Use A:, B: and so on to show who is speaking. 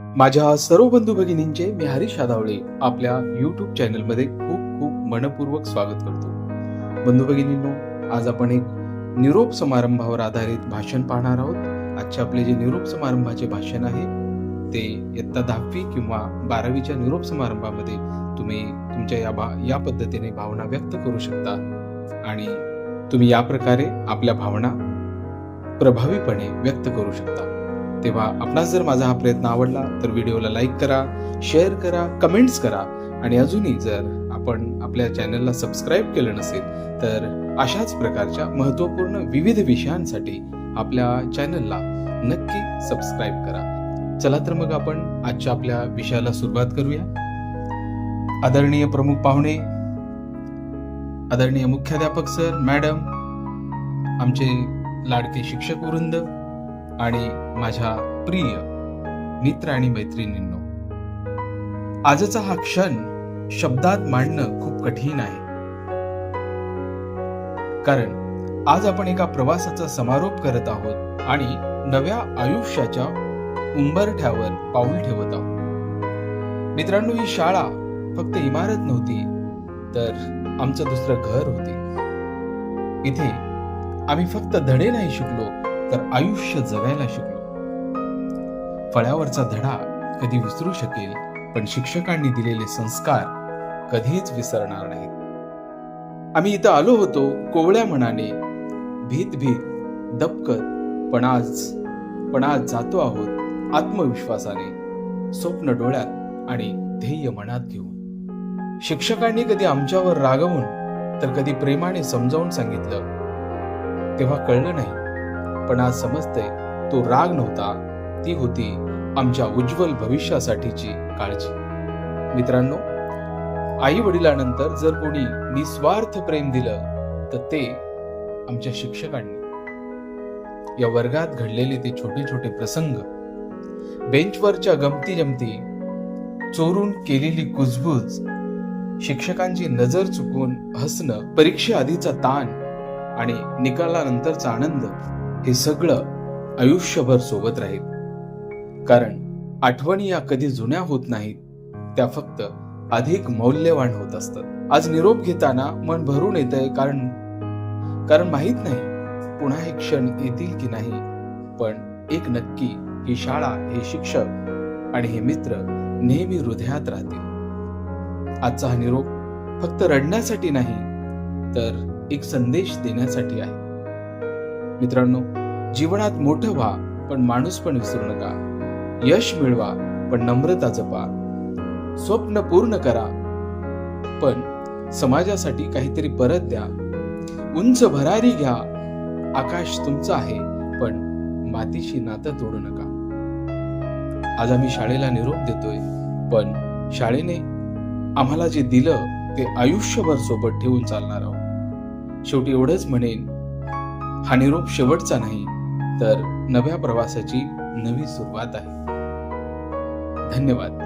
A: माझ्या सर्व बंधू भगिनींचे मी हरीश आदावळे आपल्या युट्यूब चॅनलमध्ये खूप खूप मनपूर्वक स्वागत करतो. बंधू भगिनींनो आज आपण एक निरोप समारंभावर आधारित भाषण पाहणार आहोत. आजचे आपले जे निरोप समारंभाचे भाषण आहे ते इयत्ता दहावी किंवा बारावीच्या निरोप समारंभामध्ये तुम्ही तुमच्या या भा या पद्धतीने भावना व्यक्त करू शकता. आणि तुम्ही या प्रकारे आपल्या भावना प्रभावीपणे व्यक्त करू शकता. तेव्हा आपणास जर माझा हा प्रयत्न आवडला तर व्हिडिओला लाईक करा शेअर करा कमेंट्स करा. आणि अजूनही जर आपण आपल्या चॅनलला सबस्क्राईब केलं नसेल तर अशाच प्रकारच्या महत्त्वपूर्ण विविध विषयांसाठी आपल्या चॅनलला नक्की सबस्क्राईब करा. चला तर मग आपण आजच्या आपल्या विषयाला सुरुवात करूया. आदरणीय प्रमुख पाहुणे आदरणीय मुख्याध्यापक सर मॅडम आमचे लाडके शिक्षक वृंद आणि माझ्या प्रिय मित्र आणि मैत्रिणींनो आजचा हा क्षण शब्दात मांडणं खूप कठीण आहे. कारण आज आपण एका प्रवासाचा समारोप करत आहोत आणि नव्या आयुष्याच्या उंबरठ्यावर पाऊल ठेवत आहोत. मित्रांनो ही शाळा फक्त इमारत नव्हती तर आमचं दुसरं घर होते. इथे आम्ही फक्त धडे नाही शिकलो तर आयुष्य जगायला शिकलो. फळ्यावरचा धडा कधी विसरू शकेल पण शिक्षकांनी दिलेले संस्कार कधीच विसरणार नाहीत. आम्ही इथं आलो होतो कोवळ्या मनाने. भीत भीत दबकत पण आज पण आज जातो आहोत आत्मविश्वासाने स्वप्न डोळ्यात आणि ध्येय मनात घेऊन. शिक्षकांनी कधी आमच्यावर रागवून तर कधी प्रेमाने समजावून सांगितलं. तेव्हा कळलं नाही. पण आज समजतंय तो राग नव्हता. ती होती आमच्या उज्ज्वल भविष्यासाठीची काळजी. मित्रांनो आई वडिलांनंतर जर कोणी निस्वार्थ प्रेम दिलं तर ते आमच्या शिक्षकांनी. या वर्गात घडलेले ते छोटे छोटे प्रसंग. बेंचवरच्या गमती जमती चोरून केलेली कुजबुज शिक्षकांची नजर चुकून हसणं परीक्षेआधीचा ताण आणि निकालानंतरचा आनंद. हे सगळं आयुष्यभर सोबत राहील. कारण आठवणी या कधी जुन्या होत नाहीत त्या फक्त अधिक मौल्यवान होत असतात. आज निरोप घेताना मन भरून येतंय कारण कारण माहीत नाही पुन्हा हे क्षण येतील की नाही पण एक नक्की ही शाळा हे शिक्षक आणि हे मित्र नेहमी हृदयात राहतील. आजचा हा निरोप फक्त रडण्यासाठी नाही तर एक संदेश देण्यासाठी आहे. मित्रांनो जीवनात मोठं व्हा पण माणूस पण विसरू नका. यश मिळवा पण नम्रता जपा. स्वप्न पूर्ण करा पण समाजासाठी काहीतरी परत द्या. उंच भरारी घ्या. आकाश तुमचं आहे पण मातीशी नातं तोडू नका. आज आम्ही शाळेला निरोप देतोय पण शाळेने आम्हाला जे दिलं ते आयुष्यभर सोबत ठेवून चालणार आहोत. शेवटी एवढंच म्हणेन हा निरोप शेवटचा नाही तर नव्या प्रवासाची नवी सुरुवात आहे. धन्यवाद.